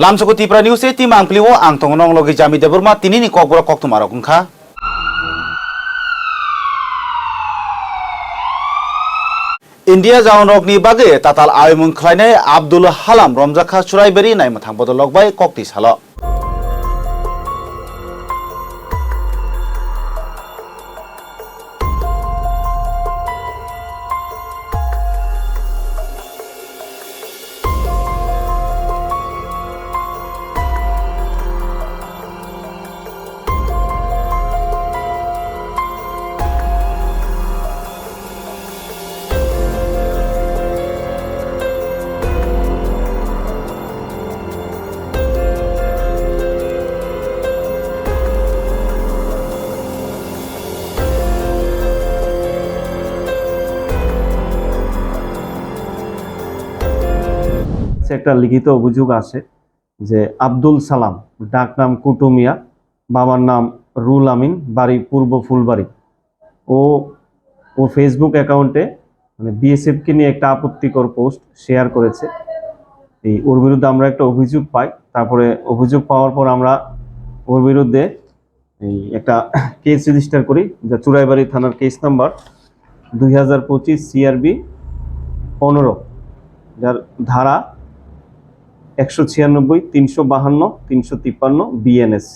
lamsoko tipra news e tim o ang tongonong logi jami deburma tinini kok koktumaro kungkha India jaunokni bage tatal aymun khlainai Abdul Halam Romjakha Churaiberi naimthang bodolok bai kokti salo কাছে একটা লিখিত অভিযোগ আসে যে আব্দুল সালাম, ডাক নাম কুটুমিয়া, বাবার নাম রুল আমিন, বাড়ি পূর্ব ফুলবাড়ি। ও ও ফেসবুক অ্যাকাউন্টে মানে বিএসএফকে নিয়ে একটা আপত্তিকর পোস্ট শেয়ার করেছে। এই ওর বিরুদ্ধে আমরা একটা অভিযোগ পাই, তারপরে অভিযোগ পাওয়ার পর আমরা ওর বিরুদ্ধে এই একটা কেস রেজিস্টার করি, যা চুরাইবাড়ি থানার কেস নাম্বার দুই হাজার পঁচিশ সিআরবি পনেরো, যার ধারা একশো ছিয়ানব্বই, তিনশো বাহান্ন, তিনশো তিপ্পান্ন বিএনএস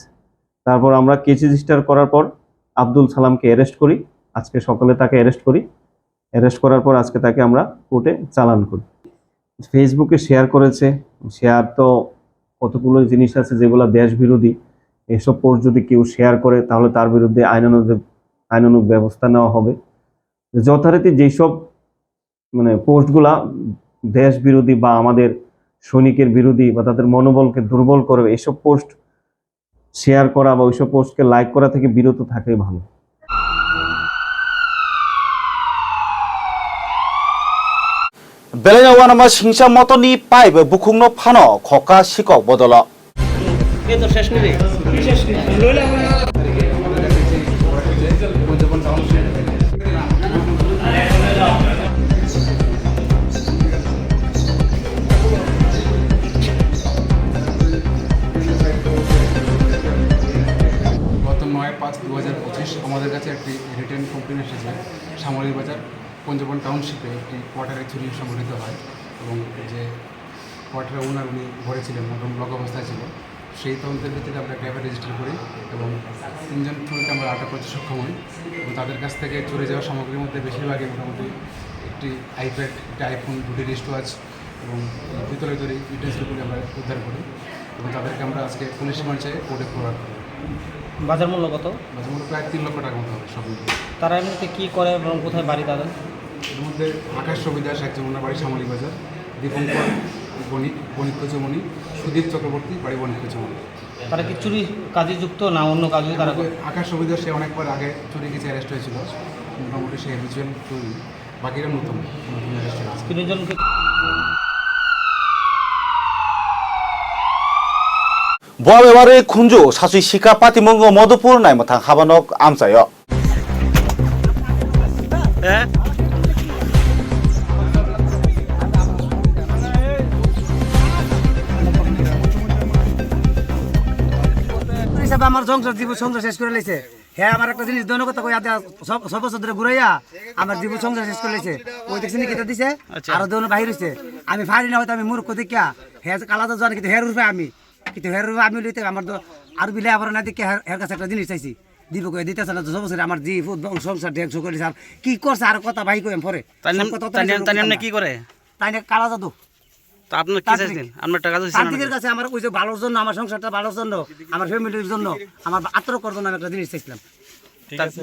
তারপর আমরা কেস রেজিস্টার করার পর আব্দুল সালামকে অ্যারেস্ট করি। আজকে সকালে তাকে অ্যারেস্ট করি। অ্যারেস্ট করার পর আজকে তাকে আমরা কোর্টে চালান করি। ফেসবুকে শেয়ার করেছে। শেয়ার তো কতগুলো জিনিস আছে যেগুলো দেশ বিরোধী এসব পোস্ট যদি কেউ শেয়ার করে, তাহলে তার বিরুদ্ধে আইনানুগ আইনানুগ ব্যবস্থা নেওয়া হবে। যথারীতি যেসব মানে পোস্টগুলা দেশ বিরোধী বা আমাদের সৈনিকের বিরোধী বা তাদের মনোবলকে দুর্বল করবে এসব পোস্ট শেয়ার করা বা ওইসব পোস্টকে লাইক করা থেকে বিরত থাকাই ভালো। singsa motoni pipe bukungno phano khoka sikok bodolo এ তো শেষ নয় পাঁচ দু হাজার পঁচিশ আমাদের কাছে একটি রিটার্ন কমপ্লেন এসেছে। সামরিক বাজার পঞ্চবন টাউনশিপে একটি কোয়ার্টারে চুরি সংঘটিত হয় এবং যে কোয়ার্টারে ওনার উনি ঘরে ছিলেন এবং ব্লক অবস্থায় ছিল। সেই তদন্তের ভিত্তিতে আমরা ক্যাবে রেজিস্টার করি এবং তিনজন চুরিকে আমরা আটক করতে সক্ষম হই এবং তাদের কাছ থেকে চুরি যাওয়া সামগ্রীর মধ্যে বেশিরভাগই মোটামুটি একটি আইপ্যাড একটি আইফোন দুটি রিস্ট ওয়াচ এবং ভিতরে তৈরি ইউটেন্সিলগুলি আমরা উদ্ধার করি এবং তাদেরকে আমরা আজকে পুলিশ মঞ্চে কোর্টে প্রভাব করি বাজার মূল্য কত? প্রায় তিন লক্ষ টাকা মতো হবে সব মিলিয়ে। তারা এমনিতে কী করে এবং কোথায় বাড়ি তাদের? এর মধ্যে আকাশ সুবিধাস একজন ওনার বাড়ি শ্যামলী বাজার দীপঙ্কর বণিক বণিক কচুমণি সুদীপ চক্রবর্তী বাড়ি বণিক কচুমণি তারা কি চুরি কাজে যুক্ত না অন্য কাজে তারা? আকাশ সুবিধা সে অনেকবার আগে চুরি কিছু অ্যারেস্ট হয়েছিল। মোটামুটি সে হ্যাবিচুয়াল চুরি বাকিরা নতুন নতুন অ্যারেস্ট হয়েছে। তিনজনকে boa bebare khunju sasui sika patimongo modupur naimthang habanok amsayo হিসাবে আমার সংসার জীবন সংসার শেষ করে লেছে। হ্যাঁ আমার একটা জিনিস দৈনিক কথা কই আদা সব সব বছর ধরে ঘুরাইয়া আমার জীবন সংসার শেষ করে লেছে। ওই দেখছি নি কেটে দিছে? আর দৈনিক বাহির হইছে। আমি ফাড়ি না হয়তো আমি মূর্খ দেখিয়া হ্যাঁ কালা তো জানি কিন্তু হের রূপে আমি। কিন্তু হের আমি লইতে আমার তো আর বিলে আবার না দেখে হের কাছে একটা জিনিস চাইছি। দিব কয়ে দিতেছে না সব বছর আমার জি ফুট সংসার ধ্যাংস করে আর কি করছে আর কথা ভাই কইম পরে? তো আমি কি করে? তাই না কালা জাদু। তো আপনার কি চাইছেন? আপনার টাকা চাইছেন তান্ত্রিকের কাছে আমার ওই যে ভালোর জন্য আমার সংসারটা ভালোর জন্য আমার ফ্যামিলির জন্য আমার আত্মরক্ষার জন্য আমি একটা জিনিস চাইছিলাম।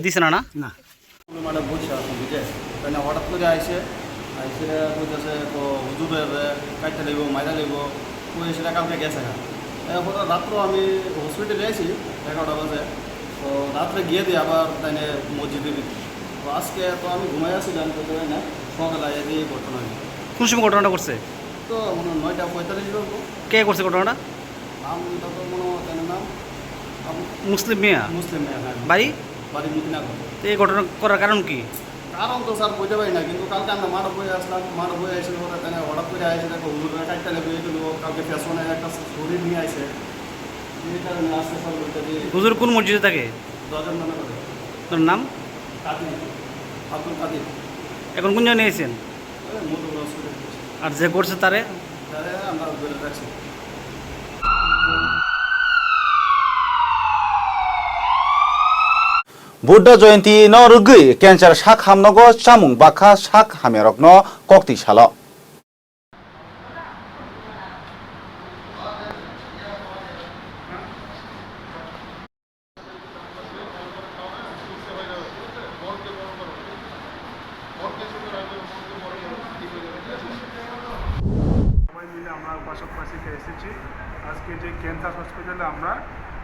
দিছে না না? না। মানে বলছে বুঝে তাই হঠাৎ করে আইসে আইসে কইতেছে তো হুজুরের কাটতে লাগবো মাইরা লাগবো কই সেটা কালকে গেছে না। এখন রাত্র আমি হসপিটালে আছি এগারোটা বাজে। তো রাত্রে গিয়ে দিই আবার তাই মসজিদে তো আজকে তো আমি ঘুমাই আছি জানি তো না। সকালে দিয়ে ঘটনা। কোন সময় ঘটনাটা করছে তো মনে হয় নয়টা পঁয়তাল্লিশ কে করছে ঘটনাটা? নামটা তো মনে হয় তাই নাম। মুসলিম মিয়া? মুসলিম মেয়ে হ্যাঁ। বাড়ি? বাড়ি মুদিনাগর এই ঘটনা করার কারণ কি? কারণ তো স্যার বুঝতে পারি না কিন্তু কালকে আমরা মাঠ বয়ে আসলাম মাঠ বয়ে এসে ওরা তাই হঠাৎ করে আসে দেখো হুজুরের কাটটা লেগে গেছিল কালকে পেছনে একটা শরীর নিয়ে আসে হুজুর কোন মসজিদে থাকে? মনে তোর নাম? আব্দুল কাদির। এখন কোন জায়গায় নিয়েছেন? আর যে করছে তারে? তাহলে আমরা বলে রাখছি। বুদ্ধ জয়ন্তী ন রুগৈ ক্যান্সার শাক হামনগ চামুং বাখা শাক হামিয়ারক ন কক্তি সাল সবাই মিলে আমরা উপাসকবাসীকে এসেছি আজকে যে ক্যান্সার হসপিটালে আমরা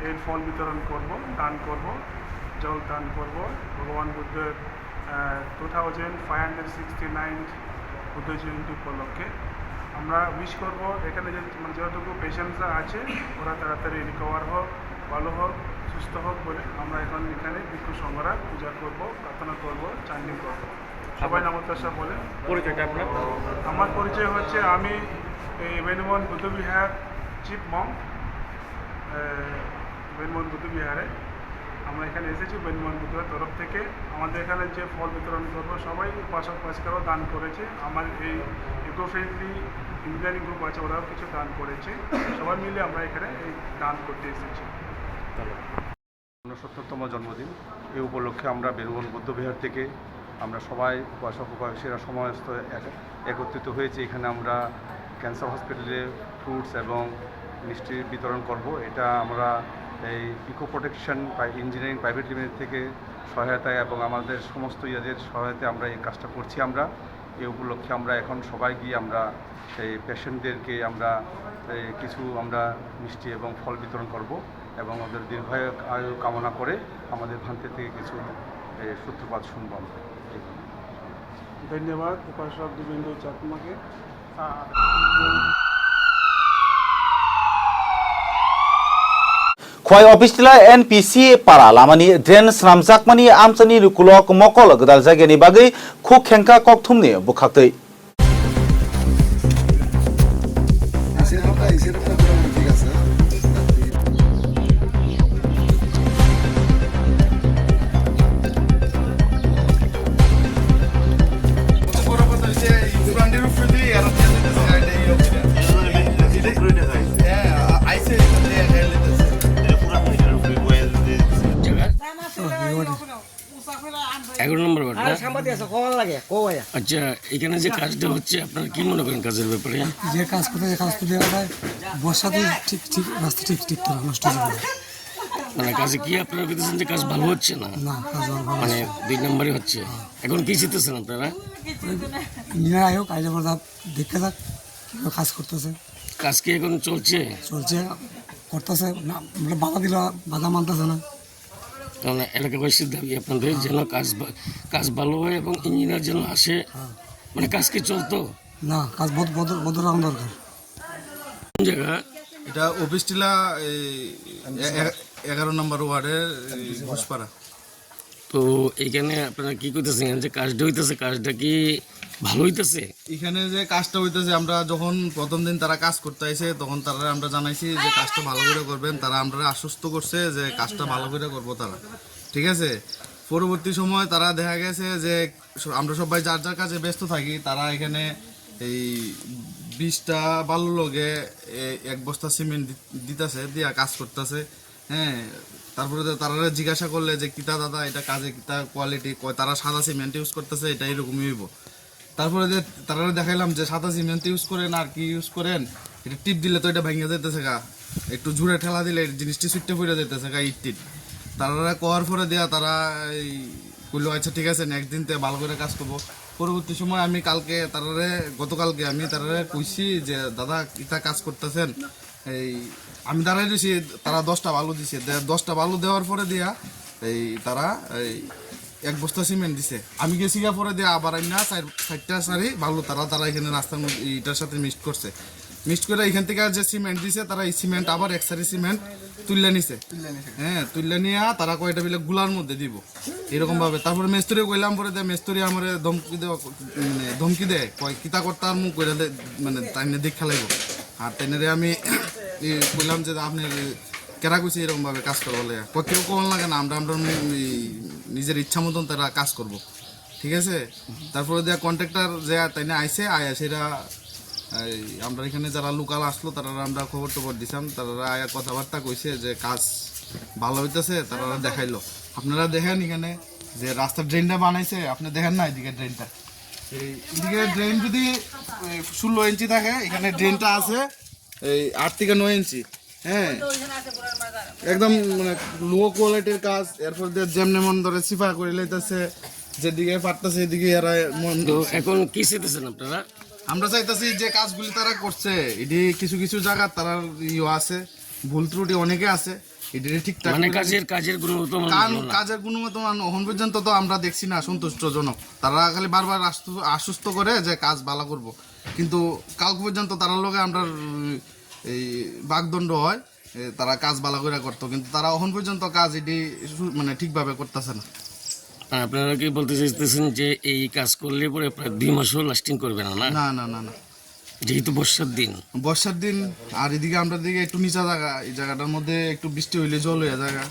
এই ফল বিতরণ করব দান করব জল দান করব ভগবান বুদ্ধের two thousand five hundred sixty nine Buddha Jayanti উপলক্ষে। আমরা উইশ করব এখানে যে মানে যতটুকু পেশেন্টসরা আছে ওরা তাড়াতাড়ি রিকভার হোক ভালো হোক সুস্থ হোক বলে আমরা এখন এখানে ভিক্ষু সংঘরা পূজা করব প্রার্থনা করব চান্ডিং করব। সবাই নমস্কার বলে। পরিচয়টা আপনার? আমার পরিচয় হচ্ছে আমি এই বেনমোহন বুদ্ধবিহার চিফ মং বেনমোহন বুদ্ধবিহারে। আমরা এখানে এসেছি বেনমোহন বুদ্ধের তরফ থেকে। আমাদের এখানে যে ফল বিতরণ করব, সবাই উপাসক উপাসিকারাও দান করেছে। আমার এই ইকো ফ্রেন্ডলি ইঞ্জিনিয়ারিং গ্রুপ আছে, ওরাও কিছু দান করেছে। সবাই মিলে আমরা এখানে এই দান করতে এসেছি। ঊনসত্তরতম জন্মদিন। এই উপলক্ষে আমরা বেরুবন বৌদ্ধবিহার থেকে আমরা সবাই উপাসক উপাসীরা সমস্ত এক- একত্রিত হয়েছে। এখানে আমরা ক্যান্সার হসপিটালে ফ্রুটস এবং মিষ্টি বিতরণ করব। এটা আমরা এই eco protection engineering private limited থেকে সহায়তায় এবং আমাদের সমস্ত ইয়াদের সহায়তায় আমরা এই কাজটা করছি আমরা এই উপলক্ষে আমরা এখন সবাই গিয়ে আমরা এই পেশেন্টদেরকে আমরা এই কিছু আমরা মিষ্টি এবং ফল বিতরণ করব এবং ওদের দীর্ঘায়ু আয়ু কামনা করে আমাদের ভান্তে থেকে কিছু সূত্রপাত শুনব আমরা। ধন্যবাদ উপাসক দেবেন্দ্র চাকমাকে খোয়াই এন পি সি পারা লামানি ড্রেন স্রামজাকমানি আমচানি রুকুলক মকল গদাল জায়গাनि বাগै খুক খেংকা ককথুমनि বুখাktै আছে লাগে আচ্ছা এখানে যে কাজটা হচ্ছে আপনারা কি মনে করেন কাজের ব্যাপারে? যে কাজ করতে যে কাজ করতে দেওয়া বর্ষাতে ঠিক ঠিক রাস্তা ঠিক ঠিক করে নষ্ট হয়ে মানে কাজে কি আপনারা পেতেছেন যে কাজ ভালো হচ্ছে না? না কাজ মানে দুই নম্বরই হচ্ছে। এখন কি আপনারা? দেখে থাক কাজ করতেছে। কাজ কি এখন চলছে? চলছে করতেছে না আমরা বাধা দিল বাধা মানতেছে না। কারণ এলাকাবাসীর দাবি আপনাদের যেন কাজ কাজ ভালো হয় এবং ইঞ্জিনিয়ার যেন আসে। মানে কাজ কি চলতো? না কাজ বহুত বদল বদল রাখা দরকার। কোন জায়গা? এটা অফিস টিলা এগারো নম্বর ওয়ার্ডের তো এইখানে আপনারা কি করতেছেন? যে কাজটা হইতেছে কাজটা কি ভালো হইতেছে। এখানে যে কাজটা হইতেছে, আমরা যখন প্রথম দিন তারা কাজ করতে আইছে, তখন তারা আমরা জানাইছি যে কাজটা ভালো করে করবেন। তারা আমরা আশ্বস্ত করছে যে কাজটা ভালো করে করব তারা। ঠিক আছে? পরবর্তী সময় তারা দেখা গেছে যে আমরা সবাই যার যার কাজে ব্যস্ত থাকি, তারা এখানে এই বিশটা বালুর লগে এক বস্তা সিমেন্ট দিতেছে, দিয়া কাজ করতেছে। হ্যাঁ তারপরে তারা জিজ্ঞাসা করলে যে, কিতা দাদা, এটা কাজে কিতা কোয়ালিটি তারা সাদা সিমেন্ট ইউজ করতেছে, এটা এরকমই হইব। তারপরে যে তারা দেখাইলাম যে সাদা সিমেন্ট ইউজ করেন আর কি ইউজ করেন, এটা টিপ দিলে তো এটা ভেঙে যেতেছে গা। একটু জুড়ে ঠেলা দিলে জিনিসটি সুইটে পড়ে যেতেছে গা ইট টিট তারা করার পরে দেয়া তারা এই কইলো আচ্ছা ঠিক আছে নেক্সট দিন তে ভালো করে কাজ করব। পরবর্তী সময় আমি কালকে, তারারে, গতকালকে আমি তারারে কইছি যে, দাদা, ইটা কাজ করতেছেন। এই, আমি দাঁড়াই দিছি তারা দশটা বালু দিছে। দশটা বালু দেওয়ার পরে দিয়া এই তারা এই এক বস্তা সিমেন্ট দিছে। আমি গেছি গিয়া পরে দিয়ে আবার না চার চারটা সারি বালু তারা তারা এখানে রাস্তার মধ্যে এটার সাথে মিক্সড করছে। মিক্সড করে এখান থেকে যে সিমেন্ট দিছে তারা এই সিমেন্ট আবার একসারি সিমেন্ট তুললে নিছে। হ্যাঁ তুললে নিয়ে তারা কয়টা বিলে গুলার মধ্যে দিব। এরকম ভাবে তারপরে মেস্তরি কইলাম পরে দেয় মেস্তরি আমার ধমকি দেওয়া মানে ধমকি দেয় কয় কিতা করতার মুখ কইরা মানে তাইনে দেখ খেলাইব আর তাইনে রে আমি কইলাম যে আপনি কেরা কইছে এরকম ভাবে কাজ করব কেউ কোন লাগে না, আমরা আমরা নিজের ইচ্ছা মতন তারা কাজ করব। ঠিক আছে? তারপরে দেয়া কন্ট্রাক্টর যে তাইনে আইসে আয়া সেটা আমরা এখানে যারা লোকাল আসলো, তারা আমরা খবর টবর দিছিলাম তারা আয়া কথাবার্তা কইছে যে কাজ ভালো হইতেছে, তারা দেখাইলো। আপনারা দেখেন এখানে যে রাস্তার ড্রেনটা বানাইছে, আপনি দেখেন না এদিকে ড্রেনটা এদিকে ড্রেন যদি ষোলো ইঞ্চি থাকে, এখানে ড্রেনটা আছে, এই আট থেকে নয় ইঞ্চি। হ্যাঁ। একদম মানে লো কোয়ালিটির কাজ এরপর দিয়ে যেমনি মন ধরে সিফা করে লইতেছে যেদিকে পারতেছে এদিকে এরা মন এখন কি চেতেছেন আপনারা? আমরা চাইতেছি যে কাজগুলি তারা করছে এটি কিছু কিছু জায়গা তারা ইয়ে আছে ভুল ত্রুটি অনেকে আছে এটি ঠিকঠাক মানে কাজের কাজের গুণগত মান। কাজের গুণগত মান এখন পর্যন্ত তো আমরা দেখছি না সন্তুষ্টজনক। তারা খালি বারবার আশ্বস্ত- করে যে কাজ ভালো করব। কিন্তু কাল পর্যন্ত তারা লোকে আমরা এই বাগদণ্ড হয় তারা কাজ ভালো করে করতো কিন্তু তারা এখন পর্যন্ত কাজ এটি মানে ঠিকভাবে করতেছে না। আপনারা কি বলতে চাইতেছেন যে এই কাজ করলে পরে প্রায় দুই মাসও লাস্টিং করবে না না? না না না না। যেহেতু বর্ষার দিন। বর্ষার দিন আর এদিকে আমরা দিকে একটু নিচা জায়গা এই জায়গাটার মধ্যে একটু বৃষ্টি হইলে জল হয়ে জায়গা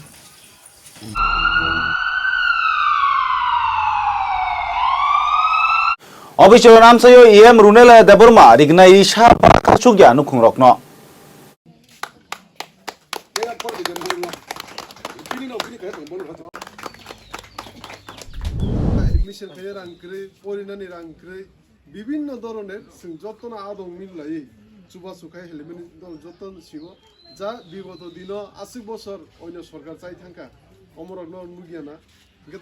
অবিশ্ব নামসাyo ইএম রুনেল দেবর্মা রিগনা ইসা পাকাচুগিয়া নুখুং রকন ইলিশের খাইয়ের আংক্রি পরিণানির আংক্রি বিভিন্ন ধরনের যতন আদম মিল্লাই চুবা চুখাই হেলিমেন যতন ছিল যা বিগত দিন আশি বছর অন্য সরকার চাই থাকা অমরক নর মুগিয়া না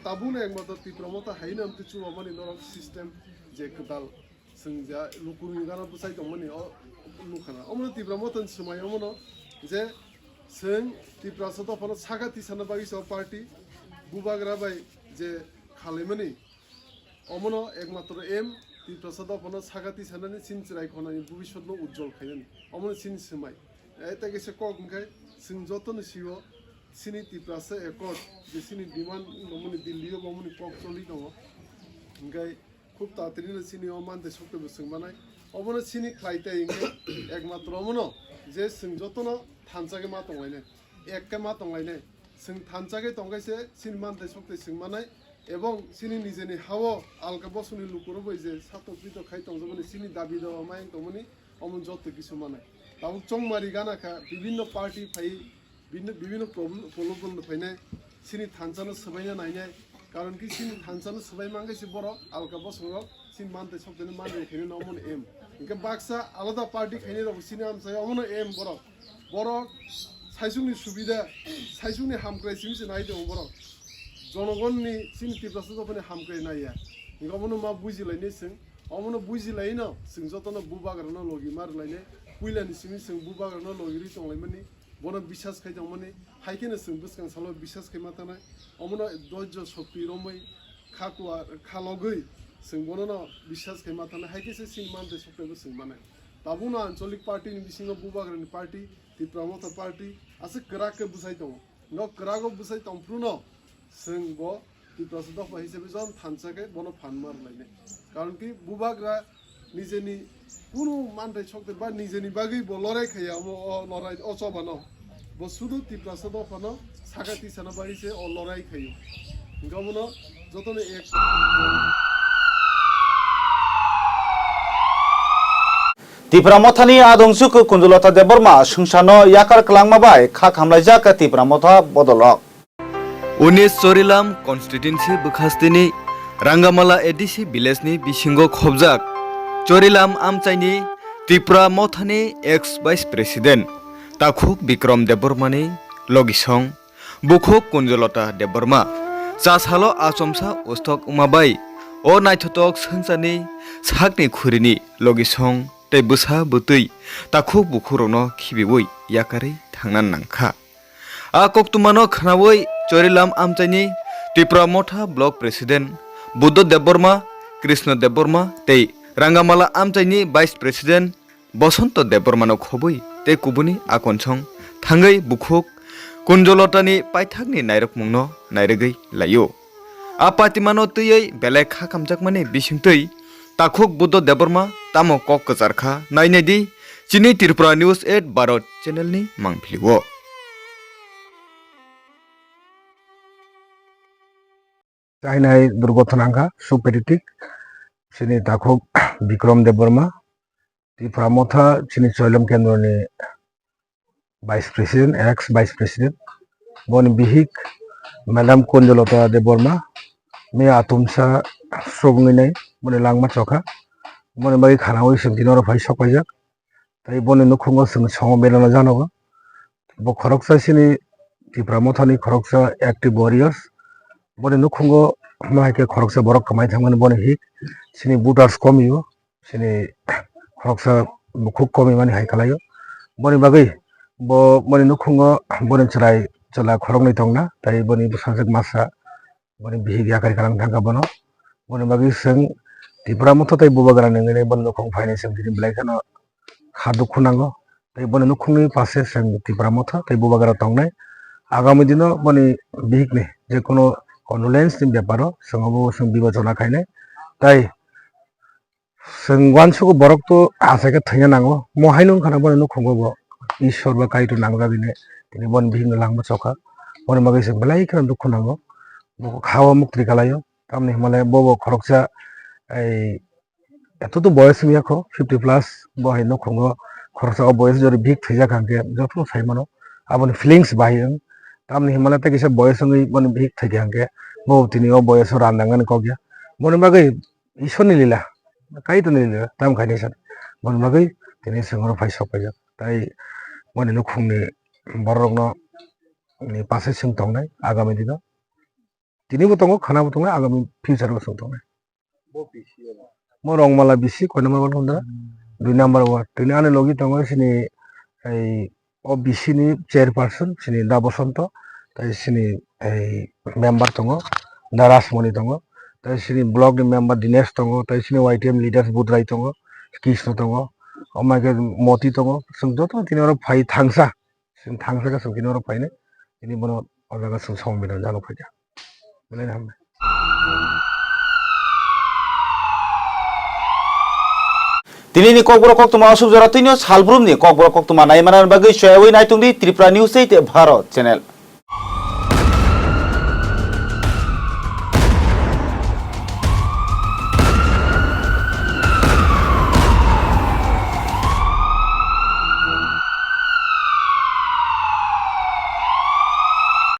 তাবুনে একমাত্র তীব্রমতা হাই নাম কিছু মানে নরক সিস্টেম যে দাল जों जा लुकुनि गानाबो साइ दं माने लुखाना अमनो तिब्रा मतन समाय अमनो जे जों तिब्रा सदफानो सागाति सानो बागिसाव पार्टी जे खालैमानि অমনো একমাত্র এম, তিন প্রসাদ অপনা সাগাতি সানানি সিনচিরাই খনানি ভবিষ্যৎ উজ্জ্বল খাইন অমনো সিন সিমাই এটা গেছে কক মুখাই সিন যতন সিও সিনি তিপ্রাসে একট, যে সিনি ডিমান্ড নমনি দিল্লিও বমনি কক চলি দম ইনকাই খুব তাড়াতাড়ি সিনি অমানতে শক্তি সিংমানাই অমনো সিনি খাইতে ইংকে একমাত্র অমনো যে সিং যতন থানচাকে মা তংলাইনে এককে মা তংলাইনে সিং থানচাকে তংকাইছে সিন মানতে শক্তি সিংমানাই এবং চিনি নিজে নি হাও আলগা বসনি লুকুরো বই যে সাতপ্রিত খাইতাম, যেমন চিনি দাবি দেওয়া মাইন তেমনি অমন যত কিছু মানে। তাও চংমারি গানাখা বিভিন্ন পার্টি ফাই বিভিন্ন প্রলোভন ফাইনে চিনি থানচানো সবাইনা নাইনাই কারণ কি চিনি থানচানো সবাই মাঙ্গাইছে বড়, আলগা বসঙ্গ চিনি মানতে সবদিন মানবে খেয়ে অমন এম ইনকে বাক্সা আলাদা পার্টি খাইনি রাখো চিনি আমসাই অমন এম বড়। বড় সাইসুংনি সুবিধা সাইসুংনি হামক্রাই চিনি নাই দেবো বড়। জনগণনি চিনতি পাশে যখন হামকাই নাইয়া অমনো মা বুঝিলাইনি সিং অমনো বুঝিলাই না সিং যতন বুবাগ্রানো লগি মারলাইনে কুইলানি সিমি সিং বুবাগ্রানো লগিরি চংলাইমানি বন বিশ্বাস খাই মানে। হাইকেনে সিং বুসকাং সালো বিশ্বাস খাই মাতানাই অমনো ধৈর্য শক্তি রমই খাকুয়া খালগৈ সিং বননো বিশ্বাস খাই মাতানাই হাইকেসে সিং মানতে সপ্তাহে সিং মানে। তাবুনা আঞ্চলিক পার্টি বিসিং বুবাগ্রানি পার্টি তিপ্রামতা পার্টি আছে ক্রাককে বুঝাইতাম ন ক্রাকও বুঝাইতাম প্রুন दंफ्रुनो जों ब তীব্রাস দফা হিসেবে যখন থানসাকে বন ফান মারলাইনে কারণ কি বুবাগরা নিজেনি কোনো মানটাই শক্তি বা নিজেনি বাগেই ব লড়াই খাইয়া অ লড়াই অচবানো ব শুধু তীব্রাস দফানো সাকা তিসানা বাড়িছে অ লড়াই খাইও গমন যতনে এক ত্রিপুরা মথানি আদংসুক কুঞ্জলতা দেবর্মা সংসানো ইয়াকার ক্লাংমাবাই খা খামলাইজাক ত্রিপুরা মথা বদলক उनिस चोरिलाम कन्स्टिट्युन्सि बुखास्तिनि रांगामाला एडिसि भिलेजनि बिसिंग खबजाक चोरिलाम आमचाइनि त्रिपुरा मथानि ex vice president ताखुक Bikram देबबर्मानि लगिसं बुखुक कुञ्जलता Debbarma चासालो आचमसा उस्तक Umabai अ नायथतक सोंसानि साकनि खुरिनि लगिसं तै बुसा बुतै ताखुक बुखुरनो खिबिवै याकारै थांनान नांखा আকক তুমানো খানাবই চরিলাম আমচাইনি। ত্রিপুরা মঠা ব্লক প্রেসিডেন্ট বুদ্ধ দেববর্মা কৃষ্ণ দেববর্মা তেই রাঙ্গামালা আমচাইনি ভাইস প্রেসিডেন্ট বসন্ত দেববর্মানো খবই তে কুবুনি আকনসং থাঙ্গই বুখুক, কুঞ্জলতানি পাইথাকনি নাইরক মুংনো নাইরগৈ লাইও আপাতিমানো তৈই বেলেগ খা কামজাকমানে বিসিংতৈ তাখুক বুদ্ধ দেববর্মা তামো কক কচারখা নাইনাইদি চিনি ত্রিপুরা নিউজ এইট ভারত চেনেলনি মাংফিলিও চাইনায় দুর্গথনাঙ্গা সুপেরিটিক চিনি তাখুক বিক্রম দেববর্মা টি মথা চিনি চৈলম কেন্দ্রনি vice president, ex vice president, বন বিহিক, ম্যাডাম কুঞ্জলতা দেববর্মা, মে আতুমসা সগনিনাই বনে লাংমা চখা মনে বাকি খানা ওই সঙ্গিন ভাই সকাইজাক তাই বনে নুখুঙ্গ সঙ্গে সঙ্গ বেরোনো জানো খরকসা চিনি টি প্রামথানি খরকসা একটি ওয়ারিয়ার্স বনে নুখুঙ্গ মাইকে খরকসা বরক কামাই থাকমানে বনে হিক সিনি বুটার্স কমিও সিনি খরকসা খুব কমি মানে হাই খালাयो বনে বাগै bo boni nukhungo boni chrai chola khorokni tongna tai boni sajak masa boni bihi yakari kalang thangka bono boni bagi seng tipra motho tai bubagara nengene boni nukhung phaine seng dini belai khano khadu khunango tai boni nukhungni pase seng tipra motho tai bubagara tongnai আগামী দিনও মানে বিহিক নেই যে কোনো कन्डोलेन्सनि बेपाराव सोङाबो जों बिबेचना खायनो তাই जों वानसुखौ बरकथ' आसाइखौ थैनो नांगौ महायनो ओंखारना बनायनो खुंगोबो ঈশ্বর বা কাইটো নামগা বিনে তিনি বন বিভিন্ন লাংবা চকা। বন মাগে जों बेलाय खालाम दुखु नांगौ খাওয়া মুক্তি কালায়ও তামনি হিমালয় বব খরকচা এই এত তো বয়স মিয়াখো ফিফটি প্লাস বহাইনো খুঙ্গ খরচা বয়স যদি ভিক থैजा खांगे যত সাইমানো আপনি ফিলিংস বাহিয়ং তামনি হিমালয় থেকে সে বয়সঙ্গী মানে ভিক থেকে হাঙ্কে বউ তিনি ও বয়স রান্দাঙ্গান কগিয়া মনে মাগে ঈশ্বরনি লীলা কাই তো নীলা তাম খাইনি সাথে মনে মাগে তিনি সঙ্গর ফাই সকাইয়া তাই মানে নুখুংনি বড়রগ্ন পাশে সিং তংনাই আগামী দিন তিনিবো তঙ্গ খানাবো তঙ্গ আগামী ফিউচারও সং তংনাই মো রংমালা বিসি কয় নম্বর ওয়ার্ড হন্দা দুই নম্বর ওয়ার্ড তিনি আনে লগি তঙ্গ সিনি এই ओबिसिनि चेयरपार्सन सिनि दा बसन्त তাই সিনি এই মেম্বার তঙ্গ, দা রাসমণি তঙ্গ, তাই সিনি ব্লক মেম্বার দিনেশ তঙ্গ, তাই সিনি ওয়াইটিএম লিডার্স বুধরাই তঙ্গ, কৃষ্ণ তঙ্গ, আমাকে মতি তঙ্গ সিং যত তিনি ওর ফাই থাংসা সিং থাংসাকে সব কিনে ওর ফাইনে তিনি বনো অজাগা সব সম্মেলন জানো ফাইজা মানে হামবে তিনি ni kokbro koktuma asub jora tinio salbrum ni kokbro koktuma naimanan bagui soyawi naitung di tripura news 8 Bharat channel